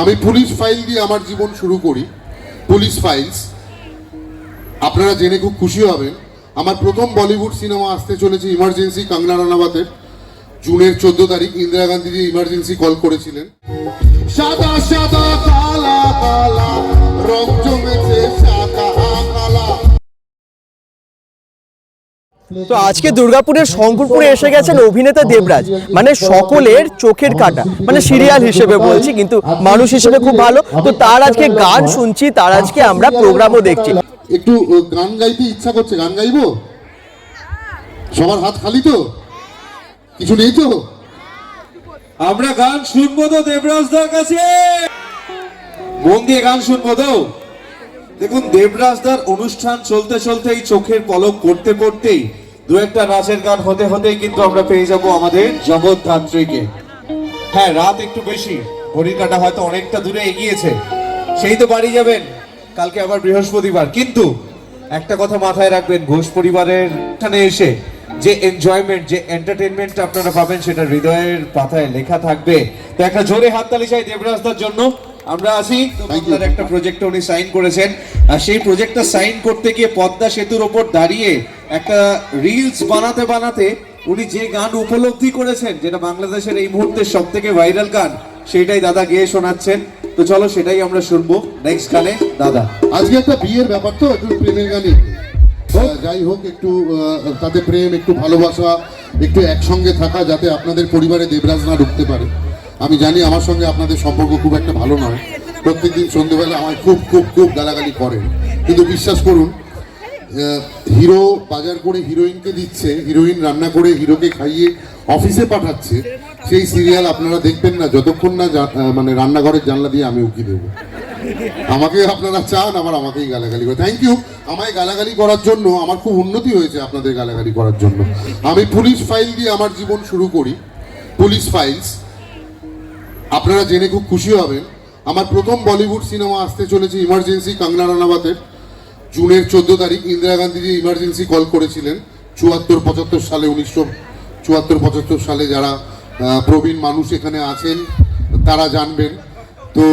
আমি police file দিয়ে আমার জীবন শুরু করি, পুলিশ ফাইলস। আপনারা জেনে খুব খুশি হবেন, আমার প্রথম বলিউড সিনেমা আসতে চলেছে ইমার্জেন্সি কাঙ্গনা রানাবাতের জুনের চোদ্দ তারিখ ইন্দিরা গান্ধী যে ইমার্জেন্সি কল করেছিলেন। সাদা সাদা, কালা কালা, রং জমেছে তো আজকে দুর্গাপুরের শঙ্করপুরে এসে গেছেন অভিনেতা দেবরাজ। মানে সকলের চোখের কাটা। মানে সিরিয়াল হিসেবে বলছি, কিন্তু মানুষ হিসেবে খুব ভালো। তো তার আজকে গান শুনছি, তার আজকে আমরা প্রোগ্রামও দেখছি। একটু গান গাইতে ইচ্ছা করছে। গান গাইবো? সবার হাত খালি তো? কিছু নেই তো? আমরা গান শুনব তো দেবরাজদার কাছে। মন দিয়ে গান শুনব তো? দেখুন, দেবরাজদার অনুষ্ঠান চলতে চলতেই চোখের পলক করতে করতেই দু একটা নাচের গান হতে হতেই কিন্তু আমরা পেয়ে যাব আমাদের জগৎ তান্ত্রিকে হ্যাঁ রাত একটু বেশি। ঘড়ির কাটা হয়তো অনেকটা দূরে এগিয়েছে। সেই তো বাড়ি যাবেন। কালকে আবার বৃহস্পতিবার। কিন্তু একটা কথা মাথায় রাখবেন, ঘোষ পরিবারের এখানে এসে যে এনজয়মেন্ট যে এন্টারটেনমেন্টটা আপনারা পাবেন, সেটা হৃদয়ের পাতায় লেখা থাকবে। তো একটা জোরে হাততালি চাই দেবরাজদার জন্য। আমরা আসি। বাংলার একটা প্রজেক্ট উনি সাইন করেছেন। আর সেই প্রজেক্টটা সাইন করতে গিয়ে পদ্মা সেতুর ওপর দাঁড়িয়ে একটা রিলস বানাতে বানাতে উনি যে গান উপলব্ধি করেছেন যেটা বাংলাদেশের এই মুহূর্তে সব থেকে ভাইরাল গান সেটাই দাদা গেয়ে শোনাচ্ছেন। তো চলো সেটাই আমরা শুনব নেক্সট গানে। দাদা। আজকে একটা বিয়ের ব্যাপার তো একটু প্রেমের গানই যাই হোক একটু তাতে প্রেম একটু ভালোবাসা একটু একসঙ্গে থাকা যাতে আপনাদের পরিবারে দেবরাজ না ঢুকতে পারে। আমি জানি আমার সঙ্গে আপনাদের সম্পর্ক খুব একটা ভালো নয়। প্রত্যেকদিন সন্ধ্যেবেলা আমায় খুব খুব খুব গালাগালি করেন কিন্তু বিশ্বাস করুন হিরো বাজার করে হিরোইনকে দিচ্ছে, হিরোইন রান্না করে হিরোকে খাইয়ে অফিসে পাঠাচ্ছে, সেই সিরিয়াল আপনারা দেখবেন না, যতক্ষণ না মানে রান্নাঘরের জানলা দিয়ে আমি উকি দেবো। আমাকে আপনারা চান, আবার আমাকেই গালাগালি করে। থ্যাংক ইউ আমায় গালাগালি করার জন্য, আমার খুব উন্নতি হয়েছে আপনাদের গালাগালি করার জন্য। আমি পুলিশ ফাইল দিয়ে আমার জীবন শুরু করি। Police files. আপনারা জেনে খুব খুশি হবেন, আমার প্রথম বলিউড সিনেমা আসতে চলেছে ইমার্জেন্সি কাঙ্গনা রানাবাতের জুনের চোদ্দ তারিখ ইন্দিরা গান্ধী যে ইমার্জেন্সি কল করেছিলেন, চুয়াত্তর পঁচাত্তর সালে, উনিশশো চুয়াত্তর পঁচাত্তর সালে যারা প্রবীণ মানুষ এখানে আছেন, তারা জানবেন। তো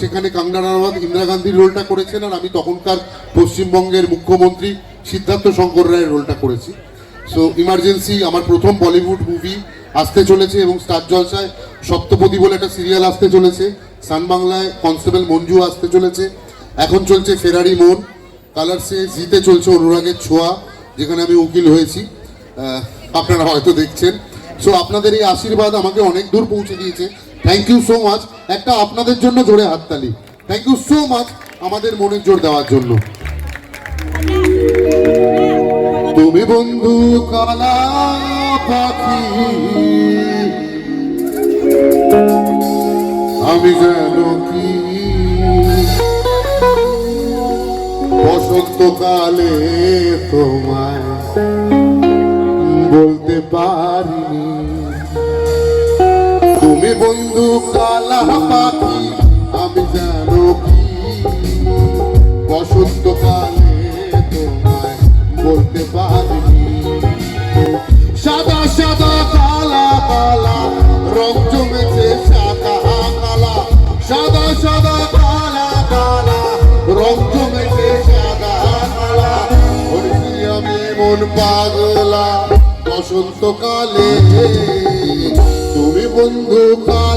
সেখানে কাঙ্গনা রানাবাত ইন্দিরা গান্ধীর রোলটা করেছেন, আর আমি তখনকার পশ্চিমবঙ্গের মুখ্যমন্ত্রী সিদ্ধার্থ শঙ্কর রায়ের রোলটা করেছি। সো ইমার্জেন্সি আমার প্রথম বলিউড মুভি আসতে চলেছে এবং স্টার জলসায় সপ্তপদী বলে একটা সিরিয়াল আসতে চলেছে। সান বাংলায় কনস্টেবল মঞ্জু আসতে চলেছে। এখন চলছে ফেরারি মন কালার্সে জিতে চলছে অনুরাগের ছোঁয়া, যেখানে আমি উকিল হয়েছি। আপনারা হয়তো দেখছেন। সো আপনাদের এই আশীর্বাদ আমাকে অনেক দূর পৌঁছে দিয়েছে। থ্যাংক ইউ সো মাচ একটা আপনাদের জন্য জোরে হাততালি। থ্যাংক ইউ সো মাচ আমাদের মনের জোর দেওয়ার জন্য। তুমি বন্ধু কালা পাখি। আমি যেন কি? বসন্তকালে তোমায় বলতে পারিনি। তুমি বন্ধু কালা পাখি রং জমেছে সাদা কালা সাদা সাদা কালা কালা। রং জমেছে সাদা কালা মন পাগলা। বসন্তকালে তুমি বন্ধু কালা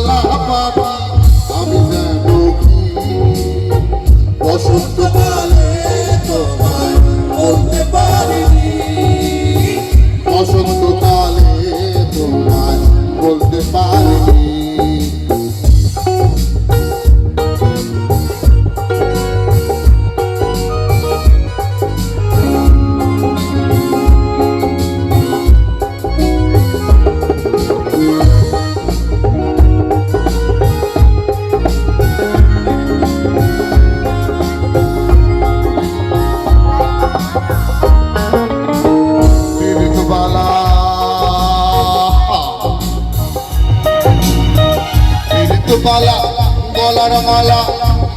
গলার মালা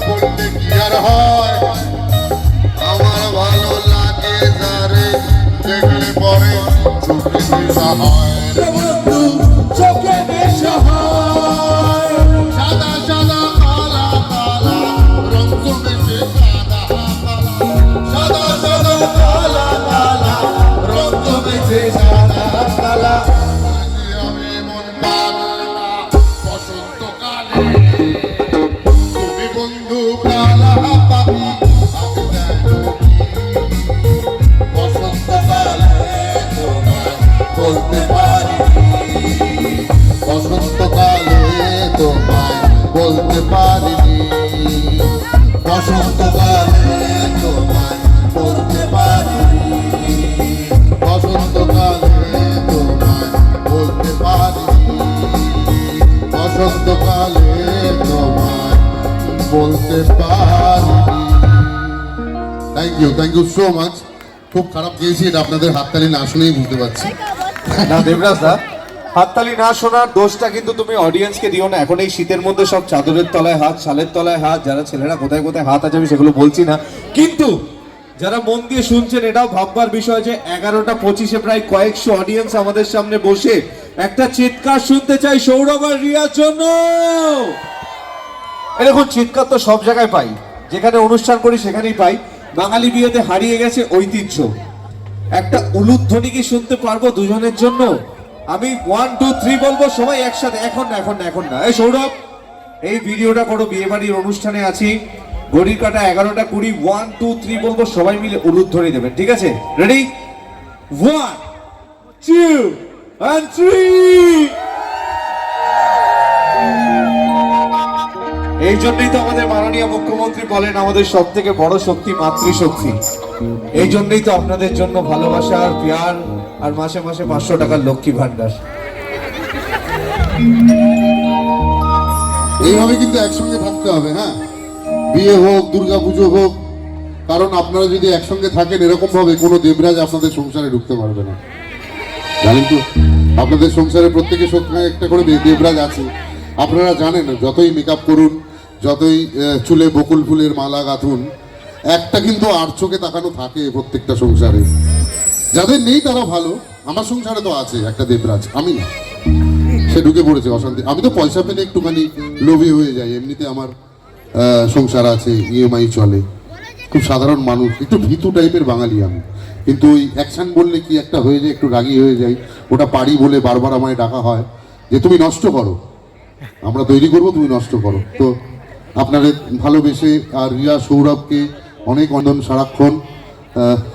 বলতে কি আর হয়? আমার ভালো লাগে যারে দেখলে পরে চোখে হয়। দুকা you thank you so much খুব খারাপ গেয়েছি এটা আপনাদের হাততালি না শুনেই বুঝতে পারছি। না, দেবরাজ দা, হাততালি না শোনার দোষটা কিন্তু তুমি অডিয়েন্সকে দিও না। এখন এই শীতের মধ্যে সব চাদরের তলায় হাত, শালের তলায় হাত, যারা ছেলেরা কোথায় কোথায় হাত আছে আমি সেগুলো বলছি না। কিন্তু যারা মন দিয়ে শুনছেন, এটাও ভাববার বিষয় যে এগারোটা পঁচিশে প্রায় কয়েকশো অডিয়েন্স আমাদের সামনে বসে একটা চিৎকার শুনতে চাই সৌরভ আর রিয়ার জন্য। এরকম চিৎকার তো সব জায়গায় পাই। যেখানে অনুষ্ঠান করি সেখানেই পাই। বাঙালি বিয়েতে হারিয়ে গেছে ঐতিহ্য। একটা উলুধ্বনি কি শুনতে পারব দুজনের জন্য? আমি ওয়ান টু থ্রি বলব, সবাই একসাথে, এখন না এখন না এখন না। এই সৌরভ, এই ভিডিওটা করো বিয়ে বাড়ির অনুষ্ঠানে আছি। ঘড়ির কাটা এগারোটা কুড়ি ওয়ান টু থ্রি বলব, সবাই মিলে উলুধ্বনি দেবেন, ঠিক আছে? Ready one two and three এই জন্যই তো আমাদের মাননীয় মুখ্যমন্ত্রী বলেন আমাদের সব থেকে বড় শক্তি মাতৃশক্তি। এই জন্যই তো আপনাদের জন্য ভালোবাসা আর প্যার আর মাসে মাসে পাঁচশো টাকার লক্ষ্মী ভান্ডার এইভাবে কিন্তু একসঙ্গে থাকতে হবে হ্যাঁ? বিয়ে হোক দুর্গা পুজো হোক, কারণ আপনারা যদি একসঙ্গে থাকেন এরকম ভাবে কোনো দেবরাজ আপনাদের সংসারে ঢুকতে পারবে না। জানেন তো, আপনাদের সংসারে প্রত্যেকের সঙ্গে একটা করে দেবরাজ আছে। আপনারা জানেন, যতই মেকআপ করুন যতই চুলে বকুল ফুলের মালা গাঁথুন, একটা কিন্তু আর চোখে তাকানো থাকে প্রত্যেকটা সংসারে। যাদের নেই তারা ভালো, আমার সংসারে তো আছে একটা দেবরাজ, আমি না। সে ঢুকে পড়েছে অশান্তি। আমি তো পয়সা পেলে একটুখানি লোভী হয়ে যাই, এমনিতে আমার সংসার আছে ইএমআই চলে। খুব সাধারণ মানুষ, একটু ভীতু টাইপের বাঙালি আমি। কিন্তু ওই অ্যাকশন বললে কি একটা হয়ে যায়, একটু রাগি হয়ে যাই, ওটা পারি বলে বারবার আমায় ডাকা হয়, যে তুমি নষ্ট করো। আমরা তৈরি করব, তুমি নষ্ট করো। তো আপনাদের ভালোবেসে আর রিয়া সৌরভকে অনেক অন্দন সারাক্ষণ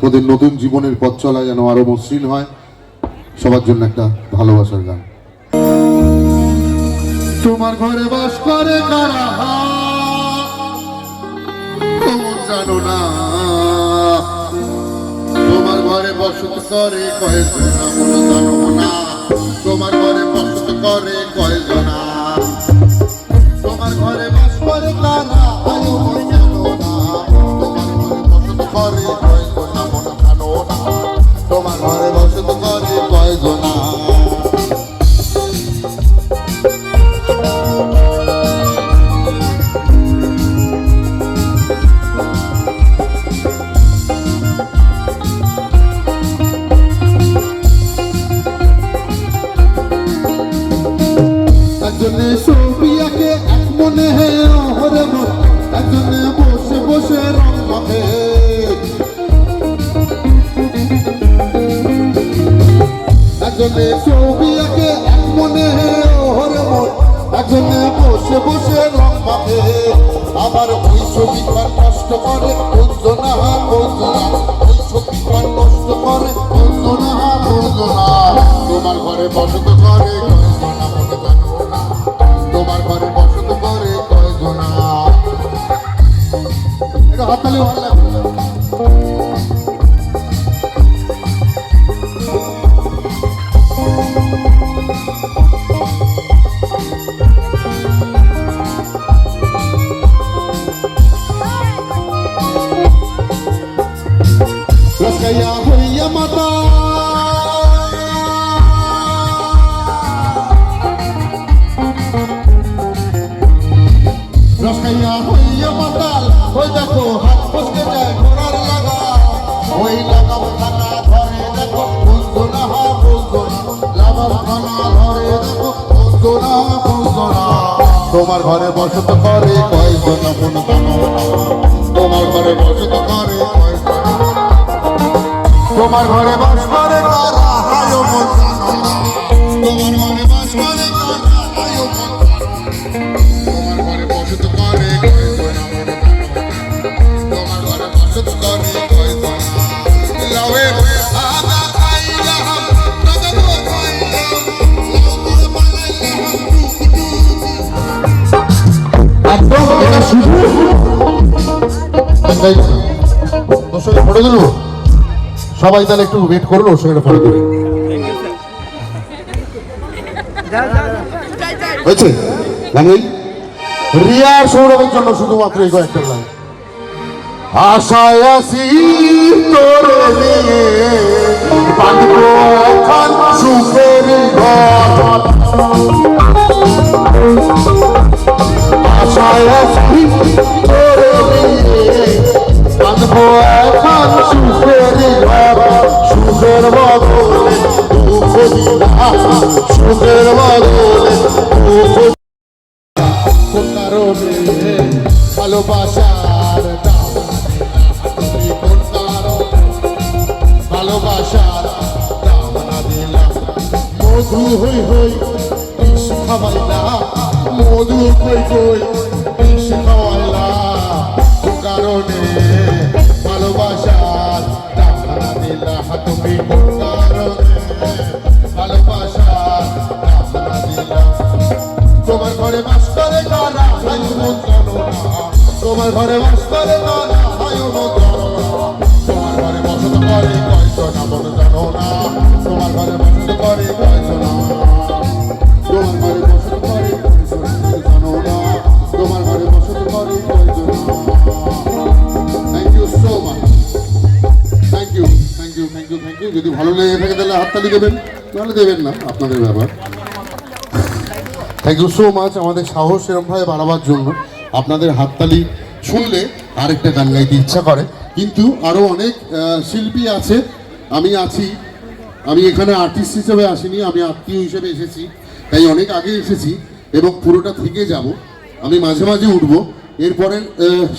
ওদের নতুন জীবনের পথ চলা যেন আরও মসৃণ হয়। সবার জন্য একটা ভালোবাসার গান। তোমার ঘরে বাস করে না। তোমার ঘরে বসত করে কয়েকজনা জানো না। তোমার ঘরে বসত করে কয়েকজনা ঘরে বাস করে কারা আবার কষ্ট কার। তোমার ঘরে বসত করে তোমার ঘরে বসত করে তোমার ঘরে তাই তোর সঙ্গে ফটো তুলবো সবাই তাহলে একটু ওয়েট করুন ওর সঙ্গে ফটো তুলি হয়েছে? রিয়ার সৌরভের জন্য শুধুমাত্র এই কয়েকটা লাইন আশায় আসি তোরে নিয়ে সুখের ঘর। আসি তোরে নিয়ে বাঁধবো এখন সুখের ঘর সুখের বদলে দুঃখ দিলা সুখের বদলে দুঃখ কারণে ভালোবাসার ভালোবাসার দাম না দিলাম মধু হই হই বিষ খাওয়াইলা মধু খাওয়াইলা কোন কারণে ভালোবাসার দাম দিলা তুমি কোন কারণে। ভালোবাসার দাম দিলা। তোমার ঘরে বাস করে না। তোমার ঘরে বাস করে কারা যদি ভালো লেগে থাকে তাহলে হাততালি দেবেন তাহলে দেবেন না, আপনাদের ব্যাপার। থ্যাংক ইউ সো মাচ আমাদের সাহস এরমভাবে বাড়াবার জন্য। আপনাদের হাততালি শুনলে আরেকটা গান গাইতে ইচ্ছা করে। কিন্তু আরও অনেক শিল্পী আছে, আমি আছি। আমি এখানে আর্টিস্ট হিসেবে আসিনি, আমি আত্মীয় হিসেবে এসেছি। তাই অনেক আগে এসেছি এবং পুরোটা থেকে যাব। আমি মাঝে মাঝে উঠবো। এরপরে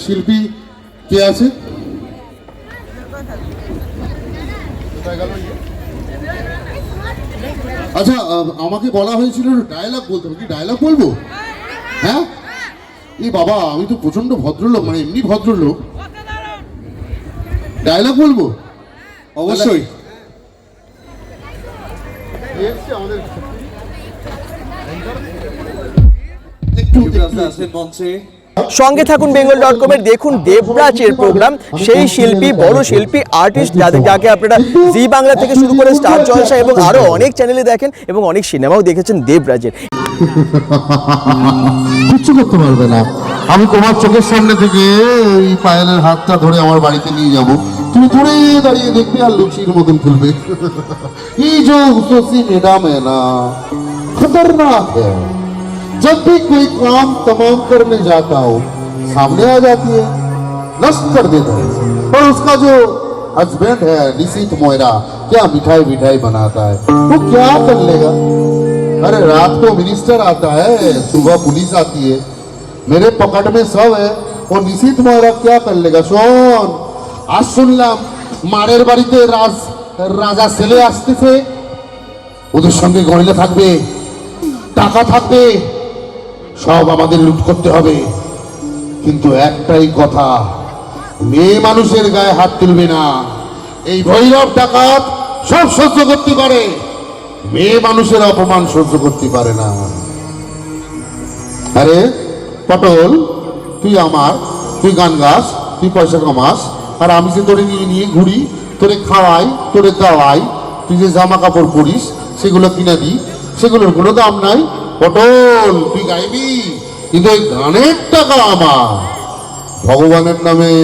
শিল্পী কে আছে? আচ্ছা আমাকে বলা হয়েছিল ডায়লগ বলতে হবে। কি ডায়লগ বলব? হ্যাঁ? এই বাবা আমি তো প্রচণ্ড ভদ্রলোক মানে এমনি ভদ্রলোক। ডায়লগ বলব? অবশ্যই। একটু। আছেন মঞ্চে। সঙ্গে থাকুন বেঙ্গল ডট কম এর, দেখুন দেবরাজের প্রোগ্রাম সেই শিল্পী, বড় শিল্পী আর্টিস্ট যাদের, যাকে আপনারা জি বাংলা থেকে শুরু করে স্টার জলসা এবং আরও অনেক চ্যানেলে দেখেন এবং অনেক সিনেমাও দেখেছেন দেবরাজের। কিচ্ছু করতে পারবে না। আমি তোমার চোখের সামনে থেকে এই পায়েলের হাতটা ধরে আমার বাড়িতে নিয়ে যাব। তুমি ধরে দাঁড়িয়ে দেখবে আর লুচির মতন খুলবে। এই যে উসোসি মেডাম না খতরনাক। जब भी कोई काम तमाम करने जाता हो सामने आ जाती है नष्ट कर देता है और उसका जो हस्बैंड है निशित मोयरा क्या मिठाई मिठाई बनाता है वो क्या कर लेगा अरे रात को मिनिस्टर आता है सुबह पुलिस आती है मेरे पकड़ में सब है वो निशित मोहरा क्या कर लेगा শোন আজ শুনলাম মারের বাড়িতে রাজ রাজা ছেলে আসতেছে ওদের সঙ্গে গরিলা থাকবে টাকা থাকবে সব আমাদের লুট করতে হবে। কিন্তু একটাই কথা, মেয়ে মানুষের গায়ে হাত তুলবে না। এই ভৈরব ডাকাত সব সহ্য করতে পারে, মেয়ে মানুষের অপমান সহ্য করতে পারে না। আরে, পটল, তুই আমার, তুই গান গাস, তুই পয়সা কামাস, আর আমি যে তোরে নিয়ে নিয়ে ঘুরি, তোরে খাওয়াই, তোরে দাওয়াই, তুই যে জামা কাপড় পরিস, সেগুলো কিনে দিই সেগুলোর কোনো দাম নাই পটল তুই গাইবি কিন্তু এই গানের টাকা আমার। ভগবানের নামে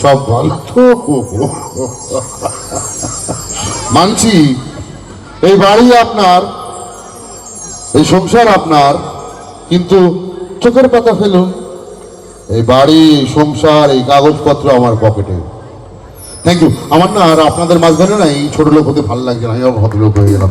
সব ভালো মানছি, এই বাড়ি আপনার, এই সংসার আপনার, কিন্তু চোখের পাতা ফেলুন। এই বাড়ি, সংসার, এই কাগজপত্র আমার পকেটে। থ্যাংক ইউ আমার না আর আপনাদের মাঝখানে না এই ছোট লোক হতে ভালো লাগছে না। আমি ভদ্রলোক হয়ে গেলাম।